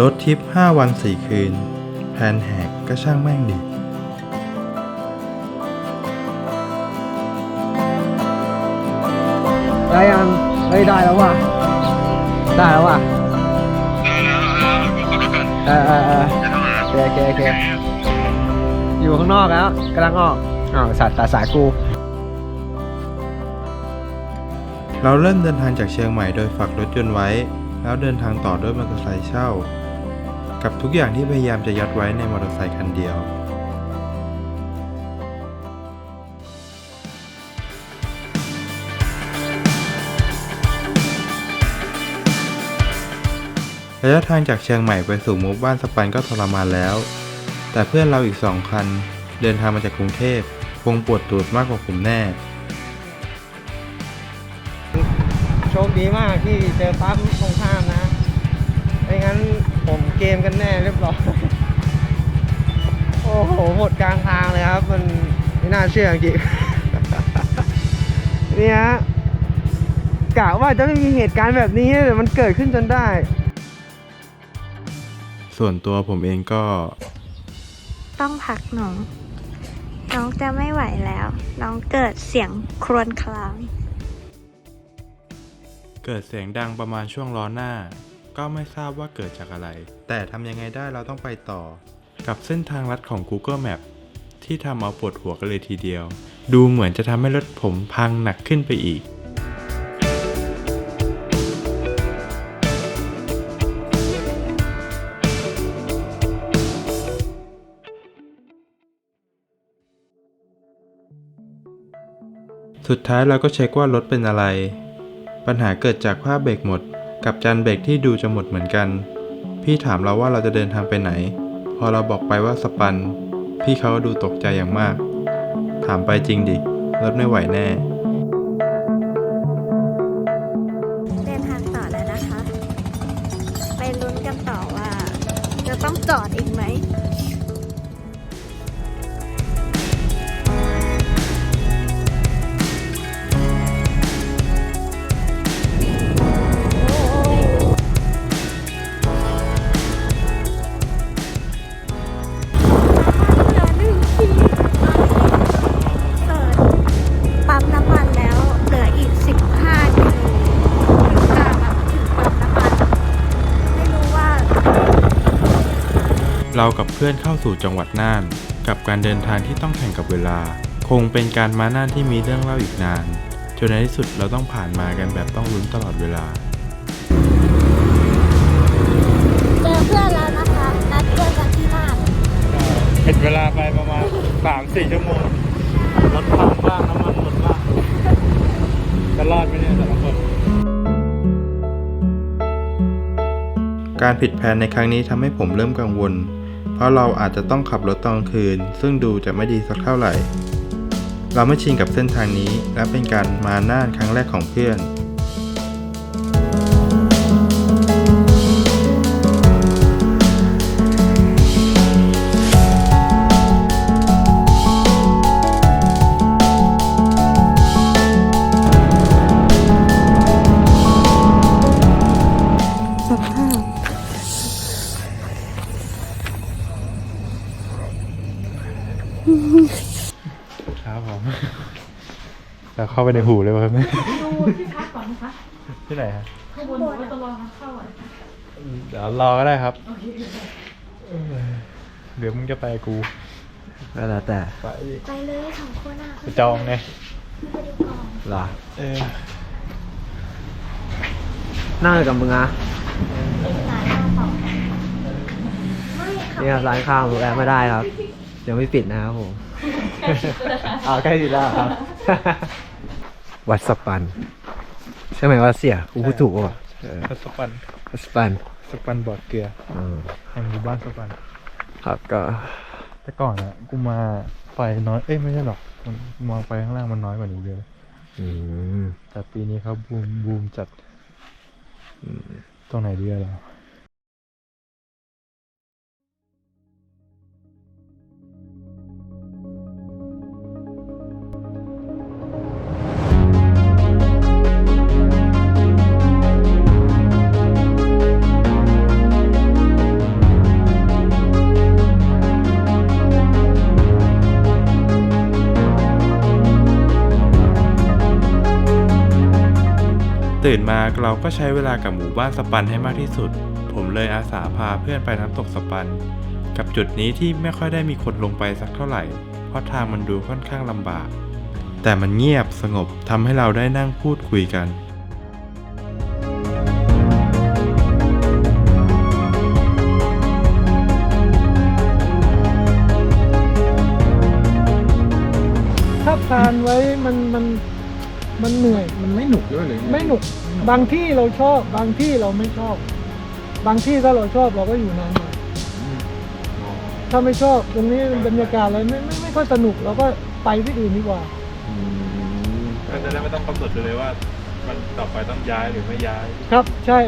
รถทริป 5 วัน 4 คืนแผนแหกก็ช่างแม่งดีได้ยังเฮ้ยได้แล้วว่ะ ได้แล้วว่ะเออเออเออโอเคโอเคโอเคอยู่ข้างนอกแล้วกำลังออกอ้าวสัตว์ตาสายกู เราเริ่มเดินทางจากเชียงใหม่โดยฝากรถยนต์ไว้ แล้วเดินทางต่อด้วยมอเตอร์ไซค์เช่า กับทุกอย่างที่พยายามจะยัดไว้ในมอเตอร์ไซค์คันเดียวระยะทางจากเชียงใหม่ไปสู่หมู่บ้านสปันก็ทรมานแล้ว แต่เพื่อนเราอีกสองคัน เดินทางมาจากกรุงเทพคงปวดตูดมากกว่าผมแน่ โชคดีมากที่เจอปั๊มตรงข้ามนะไม่งั้น ผมเกมกันแน่เรียบร้อย โอ้โห หมดกลางทางเลยครับ มันไม่น่าเชื่อจริงๆเนี่ยกะว่าจะไม่มีเหตุการณ์แบบนี้แต่มันเกิดขึ้นจนได้ ส่วนตัวผมเองก็ ต้องพักน้อง น้องจะไม่ไหวแล้ว น้องเกิดเสียงครวญคราง เกิดเสียงดังประมาณช่วงล้อหน้า ก็ไม่ทราบว่าเกิดจากอะไร แต่ทำยังไงได้เราต้องไปต่อ กับเส้นทางลัดของ Google Map ที่ทำเอาปวดหัวกันเลยทีเดียว ดูเหมือนจะทำให้รถผมพังหนักขึ้นไปอีกสุดท้ายเราก็เช็คว่ารถเป็นอะไร ปัญหาเกิดจากผ้าเบรกหมด กับจานเบรกที่ดูจะหมดเหมือนกัน พี่ถามเราว่าเราจะเดินทางไปไหน พอเราบอกไปว่าสปัน พี่เขาดูตกใจอย่างมาก ถามไปจริงดิรถไม่ไหวแน่ เรากับเพื่อนเข้าสู่จังหวัดน่าน กับการเดินทางที่ต้องแข่งกับเวลา คงเป็นการมาน่านที่มีเรื่องเล่าอีกนานจนในที่สุดเราต้องผ่านมากันแบบต้องลุ้นตลอดเวลา เจอเพื่อนแล้วนะคะนัดเจอกันที่น่านเห็นเวลาไปประมาณ3-4ชั่วโมงรถพังบ้างน้ำมันหมดบ้างจะรอดไหมเนี่ยแต่ละคนการผิดแผนในครั้งนี้ทำให้ผมเริ่มกังวล เพราะเราอาจจะต้องขับรถตอนคืน ซึ่งดูจะไม่ดีสักเท่าไหร่ เราไม่ชินกับเส้นทางนี้และเป็นการมาน่านครั้งแรกของเพื่อน แล้วเข้าไปในหูเลยวะครับเนี่ยดูที่พักก่อนนะคะที่ไหนฮะข้างบนหนูก็จะรอเข้าอะเดี๋ยวรอก็ได้ครับเดี๋ยวมึงจะไปกูก็แล้วแต่ไปไปเลยสองคนอะไปจองไงไปดูก่อนเหรอเออนั่งอยู่กับมึงอะร้านข้าวของไม่ค่ะนี่ครับร้านข้าวโรงแรมไม่ได้ครับยังไม่ปิดนะครับผม เอาใกล้ติดแล้วครับ วัดสปัน ใช่ไหมว่าเสียกูพูดถูกป่ะเออสปันวัดสปันสปันบอดเกลืออืมแห่งหมู่บ้านสปัน ครับก็แต่ก่อนอะกูมาไฟน้อย เอ้ยไม่ใช่หรอกมันมองไปข้างล่างมันน้อยกว่านี้เยอะอืมแต่ปีนี้เขาบูมบูมจัดตรงไหนดีอะเรา ตื่นมาเราก็ใช้เวลากับหมู่บ้านสปันให้มากที่สุด ผมเลยอาสาพาเพื่อนไปน้ำตกสปัน กับจุดนี้ที่ไม่ค่อยได้มีคนลงไปสักเท่าไหร่ เพราะทางมันดูค่อนข้างลำบาก แต่มันเงียบสงบทำให้เราได้นั่งพูดคุยกันถ้าพานไว้มันมัน มันเหนื่อย มันไม่หนุกด้วยเลยไม่หนุก บางที่เราชอบ บางที่เราไม่ชอบ บางที่ถ้าเราชอบเราก็อยู่นานหน่อยถ้าไม่ชอบตรงนี้บรรยากาศอะไรไม่ไม่ไม่ค่อยสนุกเราก็ไปที่อื่นดีกว่าก็จะได้ไม่ต้องกำหนดเลยว่า มันต่อไปต้องย้ายหรือไม่ย้าย ครับใช่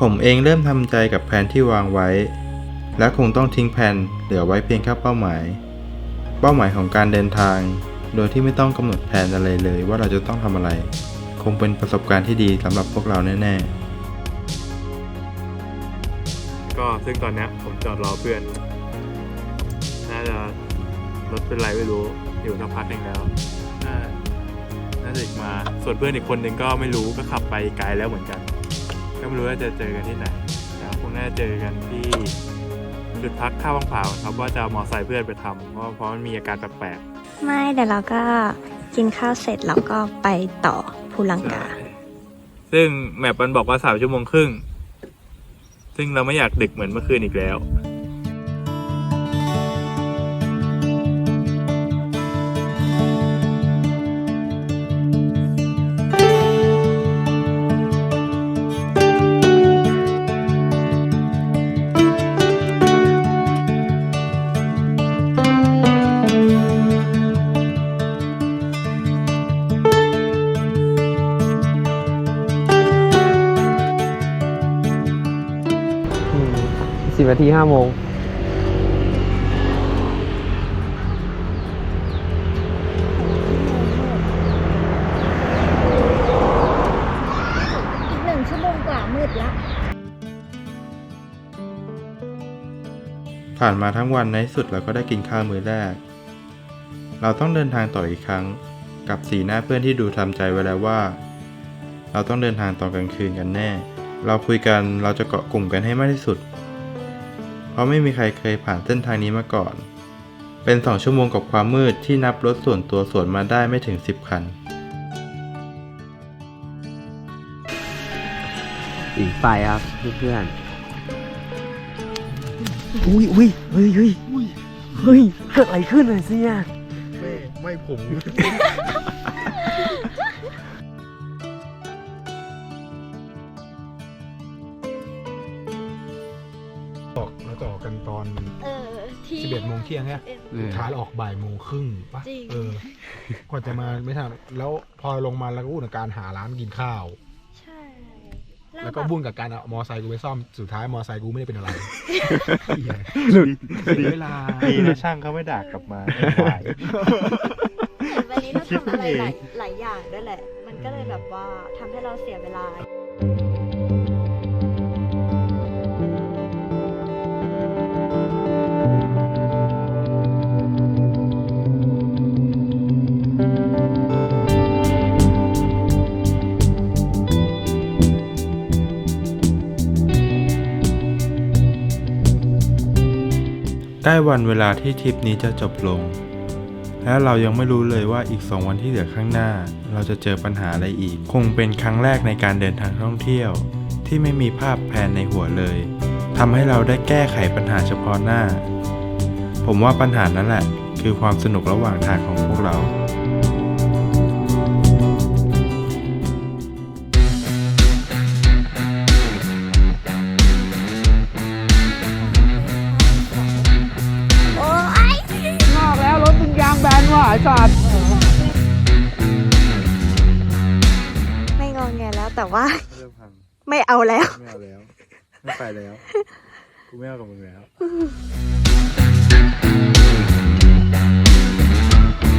ผมเองเริ่มทำใจกับแผนที่วางไว้ และคงต้องทิ้งแผนเหลือไว้เพียงแค่เป้าหมาย เป้าหมายของการเดินทาง โดยที่ไม่ต้องกำหนดแผนอะไรเลยว่าเราจะต้องทำอะไร คงเป็นประสบการณ์ที่ดีสำหรับพวกเราแน่ๆ ก็ซึ่งตอนนี้ผมจอดรอเพื่อน น่าจะรถเป็นไรไม่รู้อยู่สักพักหนึ่งแล้วน่าจะอีกมา ส่วนเพื่อนอีกคนหนึ่งก็ไม่รู้ก็ขับไปไกลแล้วเหมือนกัน ก็ไม่รู้ว่าจะเจอกันที่ไหนแต่คงน่าจะเจอกันที่จุดพักข้าวบางผาครับว่าจะมอไซค์เพื่อนไปทำเพราะเพราะมันมีอาการแปลก ไม่เดี๋ยวเราก็กินข้าวเสร็จเราก็ไปต่อภูลังกา ซึ่งแมปมันบอกว่าสามชั่วโมงครึ่ง ซึ่งเราไม่อยากดึกเหมือนเมื่อคืนอีกแล้ว นาทีห้าโมงอีกหนึ่งชั่วโมงกว่ามืดละ ผ่านมาทั้งวันในที่สุดเราก็ได้กินข้าวมื้อแรก เราต้องเดินทางต่ออีกครั้ง กับสีหน้าเพื่อนที่ดูทำใจไว้แล้วว่า เราต้องเดินทางตอนกลางคืนกันแน่ เราคุยกันเราจะเกาะกลุ่มกันให้มากที่สุด เพราะไม่มีใครเคยผ่านเส้นทางนี้มาก่อน เป็นสองชั่วโมงกับความมืดที่นับรถส่วนตัวสวนมาได้ไม่ถึง 10 คัน สีไฟครับเพื่อนอุ้ยอุ้ยเฮ้ยเฮ้ยเฮ้ยเกิดอะไรขึ้นเลยเสียไม่ไม่ผม ออกกันตอนเออที่11โมงเที่ยงใช่ไหมสุดท้ายเราออกบ่ายโมงครึ่งปะจริง เออกว่าจะมาไม่ทันแล้วพอลงมาแล้วก็วุ่นกับการหาร้านกินข้าว ใช่แล้วก็วุ่นกับการเอามอไซค์กูไปซ่อมสุดท้ายมอไซค์กูไม่ได้เป็นอะไรเสียเวลา ดีนะช่างเขาไม่ด่ากลับมาวันนี้เราทำอะไรหลายหลายอย่างด้วยแหละ มันก็เลยแบบว่าทำให้เราเสียเวลา ใกล้วันเวลาที่ทริปนี้จะจบลง และเรายังไม่รู้เลยว่าอีก 2 วันที่เหลือข้างหน้า เราจะเจอปัญหาอะไรอีก คงเป็นครั้งแรกในการเดินทางท่องเที่ยว ที่ไม่มีภาพแผนในหัวเลยทำให้เราได้แก้ไขปัญหาเฉพาะหน้า ผมว่าปัญหานั้นแหละ คือความสนุกระหว่างทางของพวกเรา แบนว่ะไอ้สัตว์ไม่งองแงแล้วแต่ว่าไม่เอาแล้ว ไม่เอาแล้ว ไม่ไปแล้ว กูไม่เอากับมึงแล้วเ